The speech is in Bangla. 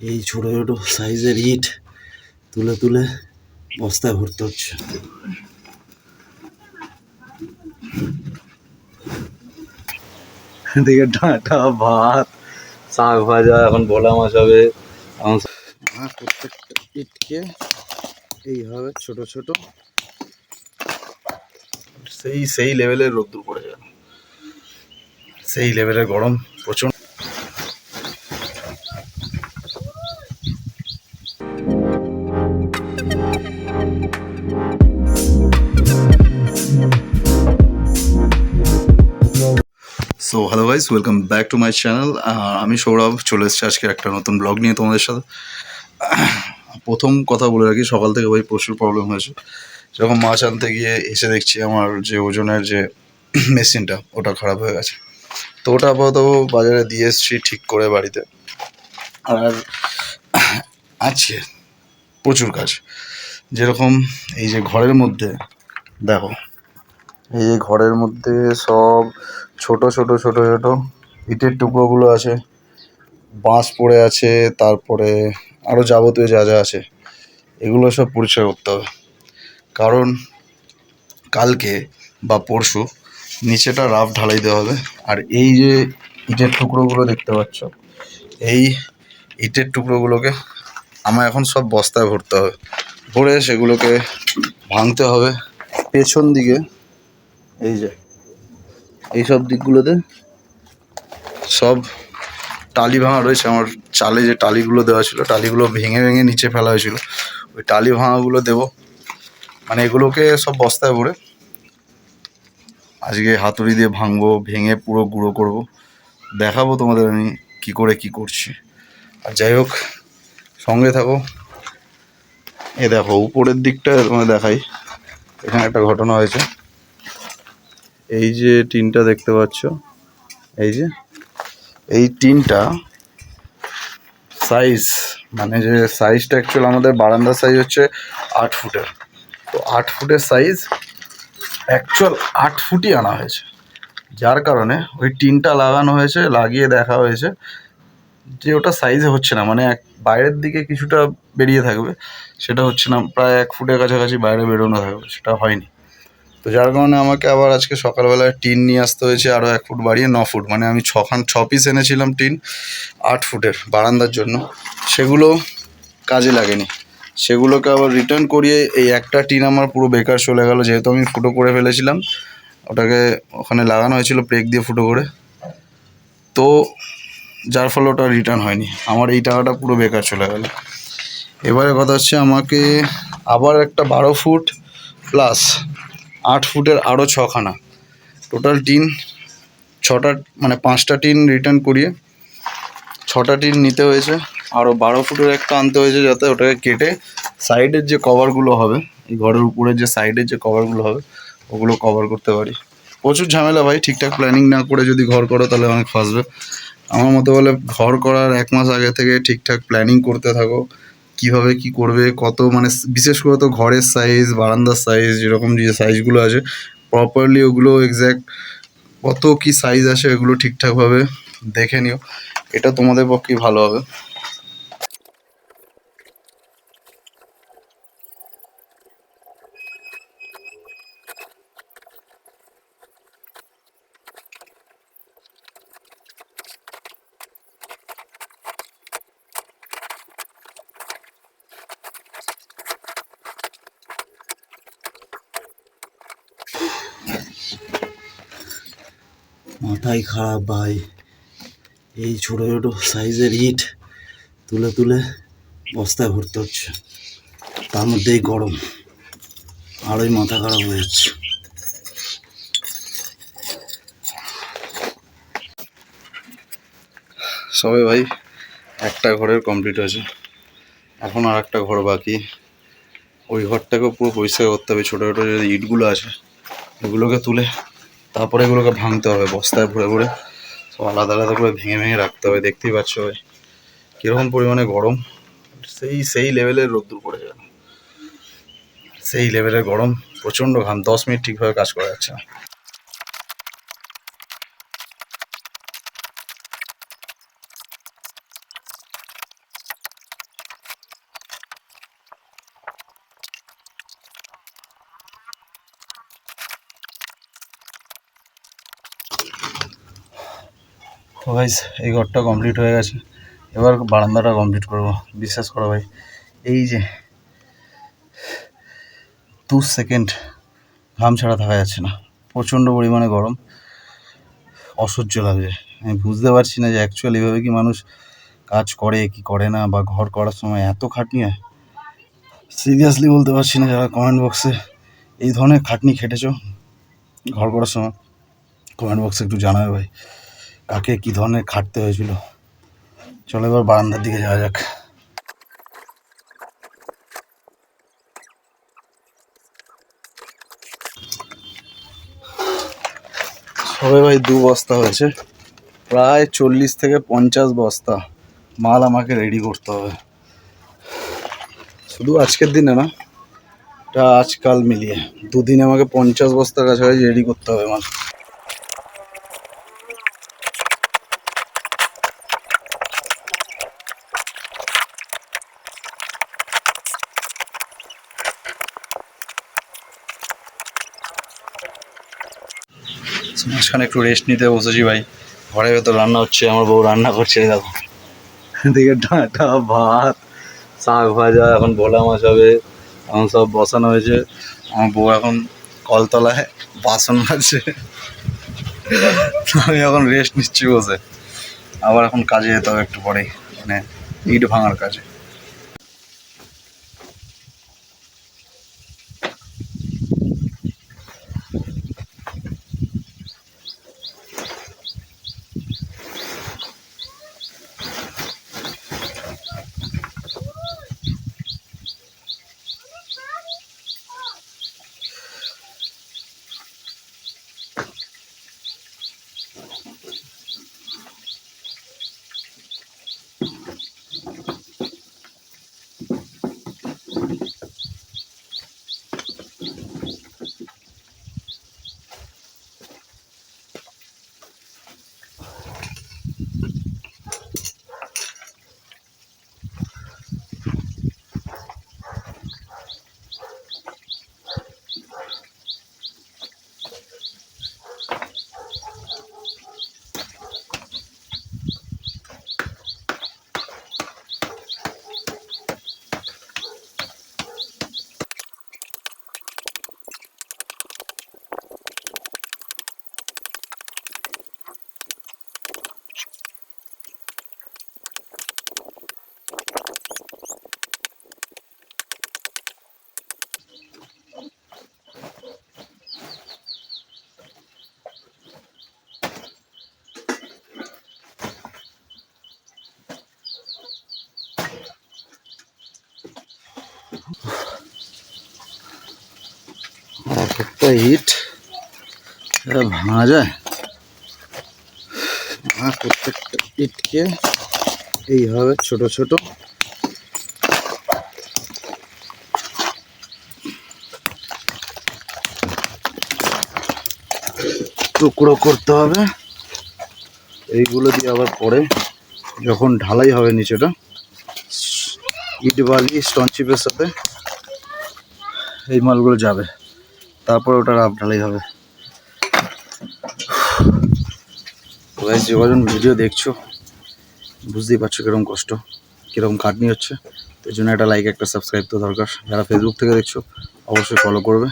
এই ছোট ছোট সাইজের ইট তুলে তুলে বস্তায় ভরতে হচ্ছে। এদিকে ডাঁটা ভাত শাক ভাজা এখন ভোলা মাছ হবে। এখন আর প্রত্যেকটা ইটকে এইভাবে ছোট ছোট। সেই সেই লেভেলের রোদ্দুর পড়ে গেল সেই লেভেলের গরম প্রচুর so hello guys welcome back to my channel আমি সৌরভ, চলে এসেছি আজকে একটা নতুন ব্লগ নিয়ে তোমাদের সাথে। প্রথম কথা বলে রাখি, সকাল থেকে ভাই প্রচুর প্রবলেম হয়েছে। যখন মাছ আনতে গিয়ে এসে দেখছি আমার যে ওজনের যে মেশিনটা ওটা খারাপ হয়ে গেছে। তো ওটা আপাতত বাজারে দিয়ে এসেছি ঠিক করে বাড়িতে। আর আছে প্রচুর কাজ। যেরকম এই যে ঘরের মধ্যে, দেখো এই ঘরের মধ্যে সব ছোট ছোট ছোট ছোট ইটের টুকরোগুলো আছে। বাঁশ পড়ে আছে, তারপরে আরও যাবতীয় যা যা আছে, এগুলো সব পরিষ্কার করতে হবে। কারণ কালকে বা পরশু নিচেটা রাফ ঢালাই দেওয়া হবে। আর এই যে ইটের টুকরোগুলো দেখতে পাচ্ছ, এই ইটের টুকরোগুলোকে আমার এখন সব বস্তায় ভরতে হবে। ভরে সেগুলোকে ভাঙতে হবে। পেছন দিকে এই যে, এইসব দিকগুলোতে সব টালি ভাঙা রয়েছে। আমার চালে যে টালিগুলো দেওয়া ছিল, টালিগুলো ভেঙে ভেঙে নিচে ফেলা হয়েছিল। ওই টালি ভাঙাগুলো দেবো। মানে এগুলোকে সব বস্তায় ভরে আজকে হাতুড়ি দিয়ে ভাঙবো, ভেঙে পুরো গুঁড়ো করব। দেখাবো তোমাদের আমি কি করে কি করছি। আর যাই হোক, সঙ্গে থাকো। এ দেখো, উপরের দিকটা তোমায় দেখাই। এখানে একটা ঘটনা হয়েছে। এই যে টিনটা দেখতে পাচ্ছ, এই যে, এই টিনটা সাইজ মানে যে সাইজটা অ্যাকচুয়াল আমাদের বারান্দার সাইজ হচ্ছে আট ফুটের। তো আট ফুটের সাইজ অ্যাকচুয়াল আট ফুটই আনা হয়েছে। যার কারণে ওই টিনটা লাগানো হয়েছে, লাগিয়ে দেখা হয়েছে যে ওটা সাইজে হচ্ছে না মানে এক বাইরের দিকে কিছুটা বেরিয়ে থাকবে, সেটা হচ্ছে না, প্রায় এক ফুটের কাছাকাছি বাইরে বেরোনো থাকবে, সেটা হয়নি। তো যার কারণে আমাকে আবার আজকে সকালবেলায় টিন নিয়ে আসতে হয়েছে আরও এক ফুট বাড়িয়ে ন ফুট। মানে আমি ছখান, ছ পিস এনেছিলাম টিন আট ফুটের বারান্দার জন্য। সেগুলো কাজে লাগেনি। সেগুলোকে আবার রিটার্ন করিয়ে এই একটা টিন আমার পুরো বেকার চলে গেল, যেহেতু আমি ফুটো করে ফেলেছিলাম। ওটাকে ওখানে লাগানো হয়েছিল প্রেক দিয়ে ফুটো করে। তো যার ফলে ওটা রিটার্ন হয়নি। আমার এই টাকাটা পুরো বেকার চলে গেল। এবারে কথা হচ্ছে আমাকে আবার একটা বারো ফুট প্লাস আট ফুটের আরও ছখানা। টোটাল টিন ছটা মানে পাঁচটা টিন রিটার্ন করিয়ে ছটা টিন নিতে হয়েছে। আরও বারো ফুটের একটা আনতে হয়েছে যাতে ওটাকে কেটে সাইডের যে কভারগুলো হবে, এই ঘরের উপরে যে সাইডের যে কভারগুলো হবে, ওগুলো কভার করতে পারি। প্রচুর ঝামেলা ভাই, ঠিকঠাক প্ল্যানিং না করে যদি ঘর করো তাহলে অনেক ফাঁসবে। আমার মতো বলে ঘর করার এক মাস আগে থেকে ঠিকঠাক প্ল্যানিং করতে থাকো। কীভাবে কি করবে, কত মানে বিশেষ করে তো ঘরের সাইজ বারান্দার সাইজ যেরকম যে সাইজগুলো আছে প্রপারলি ওগুলো এক্স্যাক্ট কত কি সাইজ আছে এগুলো ঠিকঠাকভাবে দেখে নিও। এটা তোমাদের পক্ষেই ভালো হবে। মাথাই খারাপ ভাই। এই ছোট ছোট সাইজের ইট তুলে তুলে বস্তায় ভরতে হচ্ছে। তার মধ্যেই গরম। আরোই মাথা খারাপ হয়ে যাচ্ছে। সবে ভাই একটা ঘরের কমপ্লিট হয়েছে। এখন আর একটা ঘর বাকি। ওই ঘরটাকেও পুরো পরিষ্কার করতে হবে। ছোটো ছোটো যে ইটগুলো আছে এগুলোকে তুলে তারপরে এগুলোকে ভাঙতে হবে, বস্তায় ভরে ভরে। সব আলাদা আলাদা করে ভেঙে ভেঙে রাখতে হবে, দেখতেই পাচ্ছ কীরকম পরিমাণে গরম, সেই সেই লেভেলের রোদ্দুর পড়ে যাবে। সেই লেভেলের গরম, প্রচণ্ড ঘাম, দশ মিনিট ঠিকভাবে কাজ করা যাচ্ছে না। তো ভাই এই ঘরটা কমপ্লিট হয়ে গেছে। এবার বারান্দাটা কমপ্লিট করব। বিশ্বাস করো ভাই, এই যে দু সেকেন্ড ঘাম ছাড়া থাকা যাচ্ছে না। প্রচণ্ড পরিমাণে গরম। অসহ্য লাগছে। আমি বুঝতে পারছি না যে অ্যাকচুয়ালি এভাবে কি মানুষ কাজ করে, কি করে না, বা ঘর করার সময় এত খাটনি হয়। সিরিয়াসলি বলতে পারছি না, যারা কমেন্ট বক্সে এই ধরনের খাটনি খেটেছো ঘর করার সময়। কমেন্ট বক্সে একটু জানাবে ভাই, কাকে কী ধরনের খাটতে হয়েছিল। চলো এবার বারান্দার দিকে যাওয়া যাক। সবে ভাই দু বস্তা হয়েছে, প্রায় চল্লিশ থেকে পঞ্চাশ বস্তা মাল আমাকে রেডি করতে হবে। শুধু আজকের দিনে না, এটা আজকাল মিলিয়ে, দুদিনে আমাকে পঞ্চাশ বস্তার কাছাকাছি রেডি করতে হবে মাল। মাঝখানে একটু রেস্ট নিতে বসেছি ভাই। ঘরে ভেতর রান্না হচ্ছে, আমার বউ রান্না করছে দেখো। এদিকে ডাঁটা, ভাত, শাক ভাজা, এখন ভোলা মাছ হবে, এখন সব বসানো হয়েছে। আমার বউ এখন কলতলায় বাসন মাজছে। আমি এখন রেস্ট নিচ্ছি বসে। আবার এখন কাজে যেতে হবে একটু পরেই মানে ইট ভাঙার কাজে। একটা ইট এটা ভাঙা যায়? আর প্রত্যেকটা ইটকে এইভাবে ছোট ছোট। টুকরো করতে হবে। এইগুলো দিয়ে আবার পরে যখন ঢালাই হবে নিচেটা, ইট বালি স্টোন চিপের সাথে এই মালগুলো যাবে। তারপর ওটা রাফ ঢালাই হবে। যে কজন ভিডিও দেখছ, বুঝতেই পারছ কীরকম কষ্ট, কীরকম খাটনি হচ্ছে। তো জন্য একটা লাইক একটা সাবস্ক্রাইব তো দরকার। যারা ফেসবুক থেকে দেখছ, অবশ্যই ফলো করবে।